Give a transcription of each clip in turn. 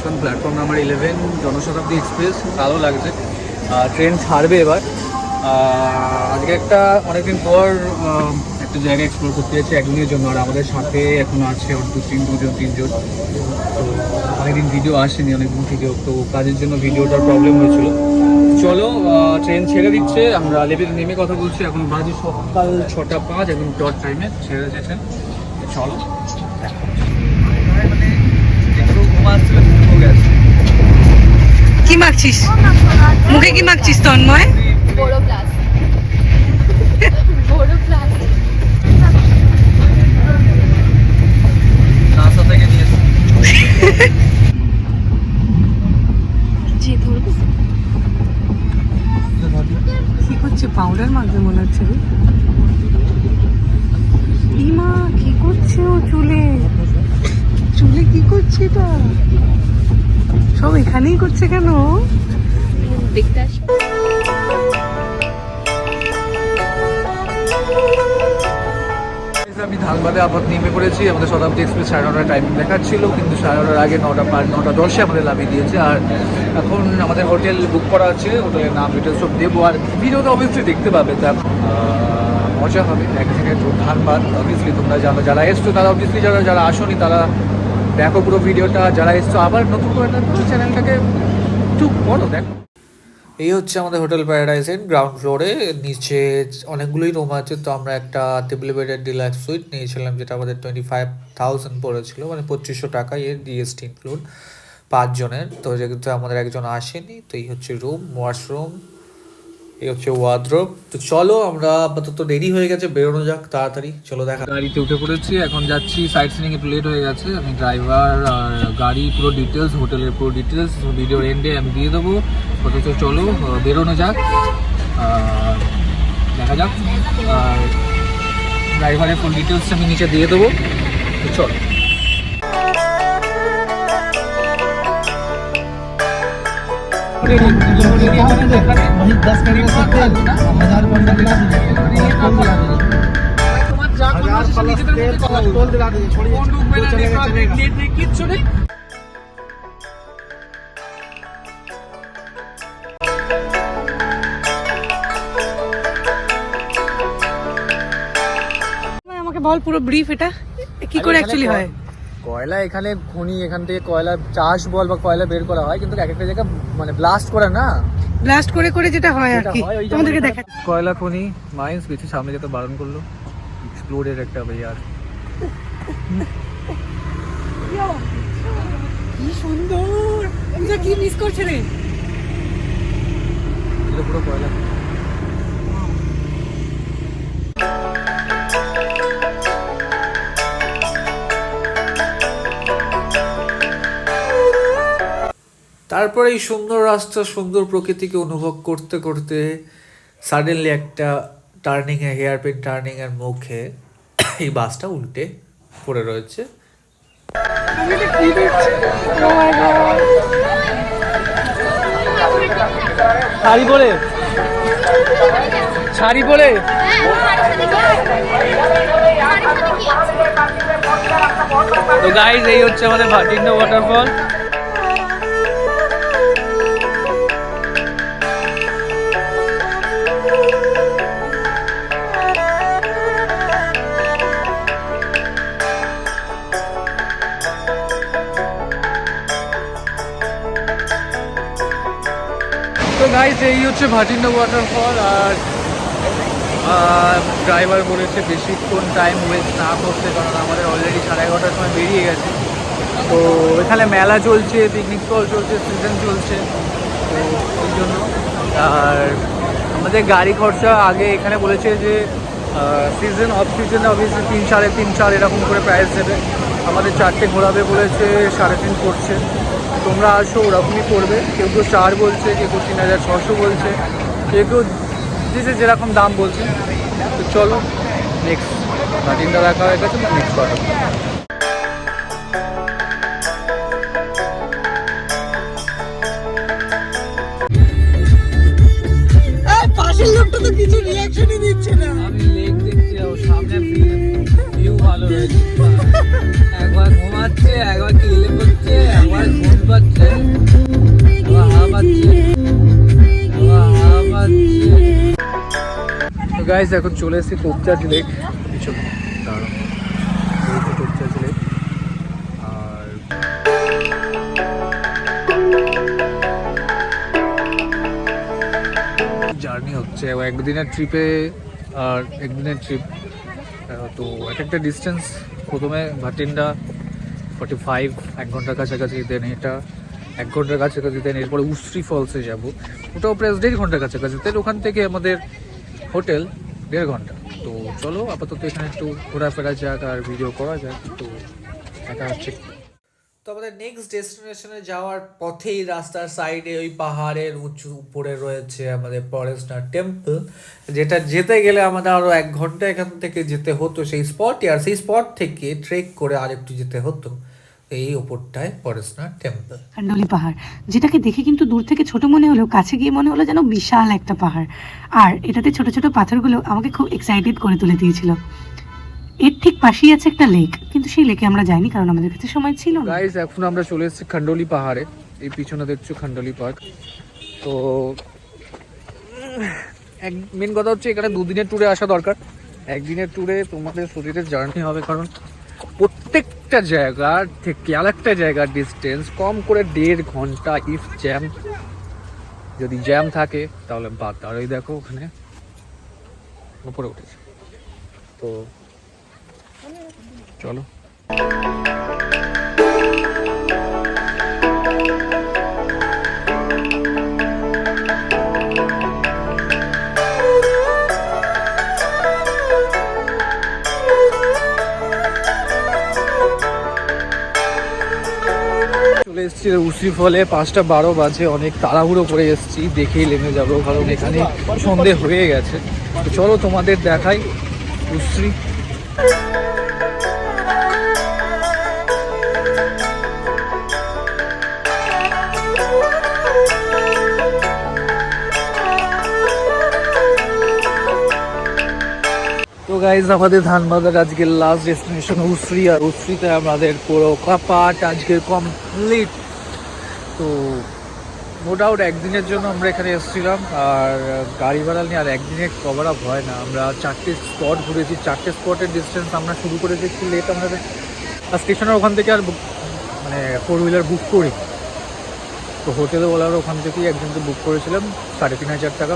Howrah platform number eleven Janshatabdi express ভালো লাগছে। Train ছাড়বে এবার। আজকে একটা অনেকদিন পর একটা জায়গা এক্সপ্লোর করতে যাচ্ছি একদিনের জন্য, আর আমাদের সাথে এখন আছে ওর দু তিন দুজন, তিনজন। তো অনেকদিন ভিডিও আসেনি, অনেকদিন ভিডিও তো কাজের জন্য ভিডিওটার প্রবলেম হয়েছিল। চলো ট্রেন ছেড়ে দিচ্ছে, আমরা লেবিতে নেমে কথা বলছি। এখন বাজে সকাল ছটা পাঁচ এখন ডট টাইমে ছেড়ে দিয়েছেন। চলো মানে একটু ঘুমাচ্ছিল ঘুমো গেছে কি মাখছিস মুখে কি মাখছিস তন্ময়? বড় বড় ক্লাস। নাসা থেকে নিয়েছে। যে ধরবো কি করছে? পাউডার মাখবে মনে হচ্ছে রে। ইমা কি করছে ও চুলে? চুলে কি করছে এটা? সব এখানেই করছে কেন? দেখতে আসি। আমি ধানবাদে আপাতত নেমে পড়েছি। আমাদের শতাব্দী এক্সপ্রেস সাড়ে নটার টাইমিং দেখাচ্ছিল কিন্তু সাড়ে নটার আগে নটা পাঁচ নটা দশে আমাদের লাভিয়ে দিয়েছে। আর এখন আমাদের হোটেল বুক করা আছে হোটেলের নাম ডিটেলস সব দেবো। আর ভিডিওতে অবভিয়াসলি দেখতে পাবে তা আহ, মজা হবে। এক থেকে ধানবাদ অবভিয়াসলি তোমরা জানো যারা এসছো তারা অবভিয়াসলি যারা যারা আসোনি তারা দেখো পুরো ভিডিওটা, যারা এসছো, আবার নতুন করে চ্যানেলটাকে একটু বলো, দেখো। এই হচ্ছে আমাদের হোটেল প্যারাডাইসের গ্রাউন্ড ফ্লোরে নিচে অনেকগুলোই রুম আছে, তো আমরা একটা ট্রিপল বেডের ডিলাক্স সুইট নিয়েছিলাম, যেটা আমাদের টোয়েন্টি ফাইভ থাউজেন্ড পড়েছিল মানে পঁচিশশো টাকা এর জিএসটি ইনক্লুড পাঁচজনের, তো যেহেতু আমাদের একজন আসেনি, তো এই হচ্ছে রুম ওয়াশরুম এই হচ্ছে ওয়ার্ড্রোব তো চলো, আমরা আপাতত দেরি হয়ে গেছে, বেরোনো যাক তাড়াতাড়ি। চলো দেখা। গাড়িতে উঠে পড়েছি, এখন যাচ্ছি সাইড সিনিং একটু লেট হয়ে গেছে। আমি ড্রাইভার আর গাড়ি, পুরো ডিটেলস হোটেলের পুরো ডিটেলস ভিডিওর এন্ডে আমি দিয়ে দেবো। অথচ চলো বেরোনো যাক। দেখা যাক। আর ড্রাইভারের ফুল ডিটেলস আমি নিচে দিয়ে দেবো। চলো। वही दस कर सकते हैं हजार हजार प्लस तेल प्लस टोल दिला दीजिए छोड़िए जो चलेगा चलेगा কিচ্ছু নেই আমাকে বল পুরো ব্রিফ এটা কি করে অ্যাকচুয়ালি হয় কয়লা এখানে খনি এখান থেকে কয়লা চাষ বল বা কয়লা বের করা হয় কিন্তু এক একটা জায়গা মানে ব্লাস্ট করে না? ব্লাস্ট করে করে যেটা হয় আর কি। হয় ওই তোমাদেরকে দেখা কয়লা খনি মাইন্স কিছু সামনে যেতে বারণ করল। এক্সপ্লোডের একটা ভাইয়ার কি সুন্দর! এটা কি মিস করছে রে এটা পুরো কয়লা। তারপরে এই সুন্দর রাস্তা, সুন্দর প্রকৃতিকে অনুভব করতে করতে সাডেনলি একটা টার্নিংয়ে পিন টার্নিংয়ের মুখে এই বাসটা উল্টে পড়ে রয়েছে। শাড়ি পরে? শাড়ি পরে? তো গাইজ এই হচ্ছে আমাদের ভাটিন্ডা ওয়াটারফল তো গাইজ এই হচ্ছে ভাটিন্ডা ওয়াটারফল আর ড্রাইভার বলেছে বেশিক্ষণ টাইম ওয়েস্ট না করতে, কারণ আমাদের অলরেডি সাড়ে এগারোটার সময় বেরিয়ে গেছে। তো এখানে মেলা চলছে পিকনিক স্টল চলছে সিজন চলছে। তো এই জন্য, আর আমাদের গাড়ি খরচা আগে এখানে বলেছে যে সিজন অফ সিজনে অবভিয়াসলি তিন, সাড়ে তিন, চার এরকম করে প্রাইস দেবে। আমাদের চারটে ঘোরাবে বলেছে, সাড়ে তিন করছে। তোমরা আসো ওরকমই করবে। কেউ কেউ চার বলছে কেউ কেউ তিন হাজার ছশো বলছে কেউ কেউ যে যে যেরকম দাম বলছে। তো চলো নেক্সট ভাটিনটা দেখা হয়ে গেছে নেক্সট কথা। পাশের লোকটা তো কিছু রিয়াকশনই দিচ্ছে না। আমি লেক যাব সামনে ভিউ ভালো রয়েছে। একবার ঘুমাচ্ছে একবার কিলে তো গাইস এখন চলে এসেছি তোপচাঁচ লেক পিছনে। দাঁড়াও। এই লেক আর জার্নি হচ্ছে। একদিনের ট্রিপে আর একদিনের ট্রিপ তো এক একটা ডিস্টেন্স প্রথমে ভাটিন্ডা ফর্টি ফাইভ এক ঘণ্টার কাছাকাছি দেন এটা, এক ঘণ্টার কাছাকাছি দেন এরপরে উশ্রী ফলসে যাব। ওটাও প্রায় দেড় ঘণ্টার কাছাকাছি। দেন ওখান থেকে আমাদের হোটেল দেড় ঘণ্টা। তো চলো আপাতত এখানে একটু ঘোরাফেরা যাক আর ভিডিও করা যাক, তো দেখা হচ্ছে। তো আমাদের নেক্সট ডেস্টিনেশনে যাওয়ার পথেই রাস্তার সাইডে ওই পাহাড়ের উঁচু উপরে রয়েছে আমাদের পরেশনাথ টেম্পল যেটা যেতে গেলে আমাদের আরও এক ঘণ্টা এখান থেকে যেতে হতো সেই স্পটে আর সেই স্পট থেকে ট্রেক করে আরেকটু যেতে হতো। এই ওপরটায় পরেশনাথ টেম্পল খান্ডলি পাহাড় যেটাকে দেখে কিন্তু দূর থেকে ছোট মনে হলেও কাছে গিয়ে মনে হলো যেন বিশাল একটা পাহাড়। আর এটাতে ছোট ছোট পাথরগুলো আমাকে খুব এক্সাইটেড করে তুলে দিয়েছিল। এর ঠিক পাশেই আছে একটা লেক কিন্তু সেই লেকে আমরা যাইনি কারণ আমাদের কাছে সময় ছিল না। গাইজ এখন আমরা চলে এসেছি খান্ডলি পাহাড়ে। এই পিছনে দেখছ খান্ডলি পার্ক। তো এক মেন কথা হচ্ছে এখানে দুদিনের ট্যুরে আসা দরকার। একদিনের ট্যুরে তোমাদের শরীরের জার্নি হবে কারণ প্রত্যেকটা জায়গার থেকে আর একটা জায়গার ডিস্টেন্স কম করে দেড় ঘণ্টা ইফ জ্যাম যদি জ্যাম থাকে, তাহলে বাদ আর ওই দেখো ওখানে উপরে উঠেছে। তো, চলো। চলে এসেছি উসি ফলে পাঁচটা বারো বাজে, অনেক তাড়াহুড়ো করে এসেছি, দেখেই লেমে যাব, কারণ এখানে সন্ধে হয়ে গেছে। চলো তোমাদের দেখাই উসরি গাইজ আমাদের ধানবাদের আজকের লাস্ট ডেস্টিনেশন উসরি, আর উসরিতে আমাদের পুরো কাপাট আজকের কমপ্লিট তো নো ডাউট একদিনের জন্য আমরা এখানে এসেছিলাম, আর গাড়ি ভাড়া নিয়ে আর একদিনে কভার আপ হয় না। আমরা চারটে স্পট ঘুরেছি, চারটে স্পটের ডিস্টেন্স আমরা শুরু করেছি, একটু লেট আমাদের আর স্টেশনের ওখান থেকে আর মানে ফোর হুইলার বুক করি। তো হোটেলে বলার ওখান থেকেই একজনকে বুক করেছিলাম, সাড়ে তিন হাজার টাকা।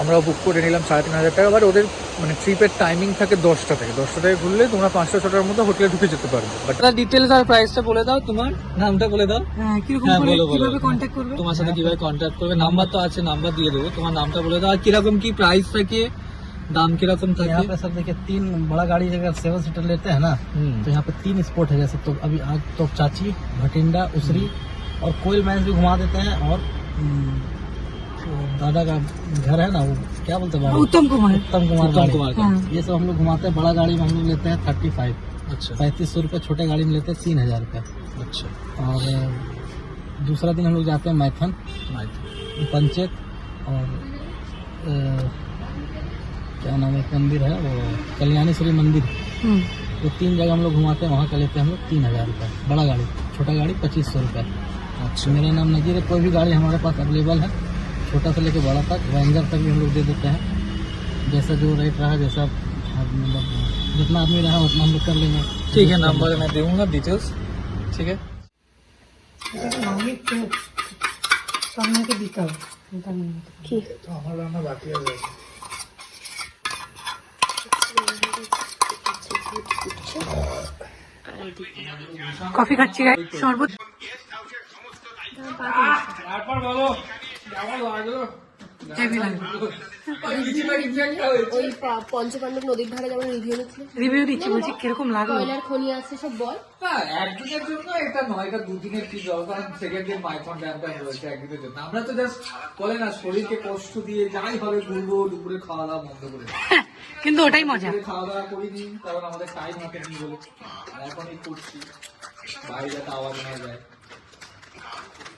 আমরাও বুক করে নিলাম সাড়ে তিন হাজার টাকা বাট ওদের মানে ট্রিপের টাইমিং থাকে দশটা থেকে দশটা থেকে ঘুরলে তোমরা পাঁচটা ছটার মধ্যে হোটেলে ঢুকে যেতে পারবে বাট ডিটেলস আর প্রাইসটা বলে দাও তোমার নামটা বলে দাও হ্যাঁ কিরকম হ্যাঁ, করে বলো, বলো। কিভাবে কন্ট্যাক্ট করবে তোমার সাথে কিভাবে কন্ট্যাক্ট করবে নাম্বার তো আছে নাম্বার দিয়ে দেবো তোমার নামটা বলে দাও আর কিরকম কি প্রাইস থাকে দাম কিরকম থাকে यहाँ पे सर देखिए तीन बड़ा गाड़ी अगर सेवन सीटर लेते हैं ना হুম तो यहाँ पे तीन स्पॉट है जैसे तो अभी आज तो चाची भटिंडा उसरी और कोयल मैंस भी घुमा देते हैं और हम्म, तो दादा का घर है ना वो क्या बोलते हैं उत्तम कुमार। उत्तम कुमार उत्तम कुमार का। हाँ। ये सब हम लोग घुमाते हैं बड़ा गाड़ी में हम लोग लेते हैं थर्टी फाइव अच्छा। पैंतीस सौ रुपये छोटे गाड़ी में लेते हैं तीन हज़ार रुपये। अच्छा। और दूसरा दिन हम लोग जाते हैं मैथन। मैथन। पंचेत और क्या नाम है मंदिर है वो कल्याणेश्वरी मंदिर। हम्म, वो तीन जगह हम लोग घुमाते हैं वहाँ का लेते हैं हम लोग तीन हज़ार रुपये। बड़ा गाड़ी छोटा गाड़ी पच्चीस सौ रुपये। अच्छा। मेरा नाम नजीर है कोई भी गाड़ी हमारे पास अवेलेबल है छोटा से लेके बड़ा तक रेंजर तक भी हम लोग दे देते हैं जैसा जो रेट रहा जैसा आप मतलब जितना आदमी रहा उतना हम लोग कर लेंगे ठीक है नंबर मैं दूंगा डिटेल्स ठीक है আপনাকে দিতে হবে কি কফি খাচ্ছি গাই শরবত হেভি লাগবে ওই পা- পঞ্চপাণ্ডব নদীর ধারে যেমন রিভিউ নিচ্ছিল। রিভিউ দিচ্ছি বলছি কীরকম লাগল? কয়লার খনি আছে সব বল। না একদিনের জন্য এটা নয় এটা দুদিনের কি দরকার সেকেন্ড দিন মাইথন ড্যামটা রয়েছে একদিনের জন্য। আমরা তো জাস্ট বলে না শরীরকে কষ্ট দিয়ে যাই হবে ঘুরবো দুপুরে খাওয়া দাওয়া বন্ধ করে দেবো। কিন্তু ওটাই মজা। খাওয়া দাওয়া করিনি কারণ আমাদের টাইম হাতে নেই বলে। আর এখনই করছি বাইরে যাতে আওয়াজ না যায়।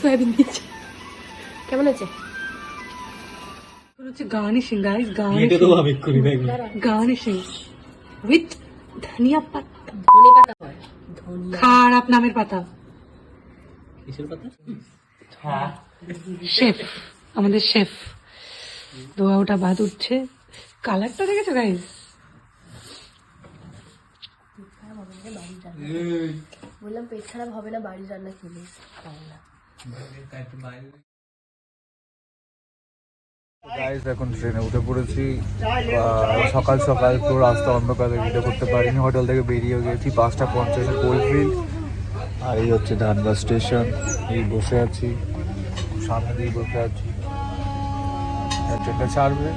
সয়াবিন দিচ্ছে। কেমন আছে? হচ্ছে গাইস গার্নিশিং উইথ ধনিয়া পাতা। খারাপ নামের পাতা। শেফ হ্যাঁ। আমাদের শেফ দোয়া ওটা ভাত উঠছে। কালারটা দেখেছ গাইস বললাম, পেট খারাপ হবে না বাড়ির রান্না খেলে গাইস এখন ট্রেনে উঠে পড়েছি। সকাল সকাল পুরো রাস্তা অন্ধকারে ভিডিও করতে পারিনি। হোটেল থেকে বেরিয়ে গেছি পাঁচটা পঞ্চাশে কোলফিল্ড আর এই হচ্ছে ধানবাদ স্টেশন, এই বসে আছি। সামনে দিয়ে বসে আছি। ট্রেনটা ছাড়বে।